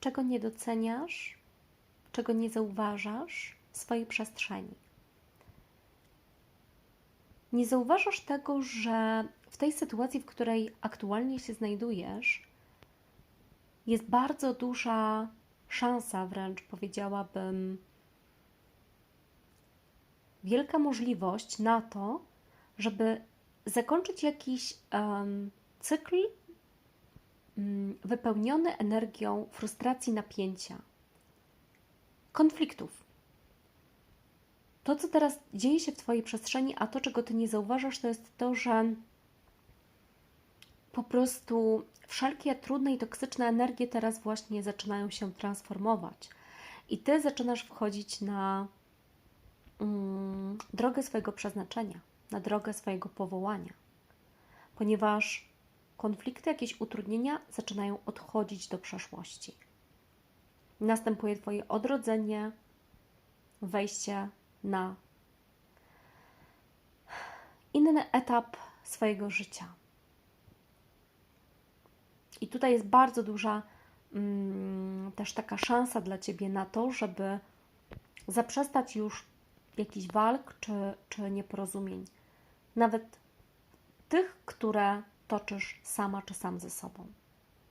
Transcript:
czego nie doceniasz, czego nie zauważasz w swojej przestrzeni. Nie zauważasz tego, że w tej sytuacji, w której aktualnie się znajdujesz, jest bardzo duża szansa, wręcz powiedziałabym, wielka możliwość na to, żeby zakończyć jakiś em, cykl wypełniony energią frustracji, napięcia, konfliktów. To, co teraz dzieje się w Twojej przestrzeni, a to, czego Ty nie zauważasz, to jest to, że po prostu wszelkie trudne i toksyczne energie teraz właśnie zaczynają się transformować. I Ty zaczynasz wchodzić na mm, drogę swojego przeznaczenia, na drogę swojego powołania, ponieważ konflikty, jakieś utrudnienia zaczynają odchodzić do przeszłości. Następuje Twoje odrodzenie, wejście na inny etap swojego życia. I tutaj jest bardzo duża mm, też taka szansa dla Ciebie na to, żeby zaprzestać już jakichś walk czy, czy nieporozumień, nawet tych, które toczysz sama czy sam ze sobą.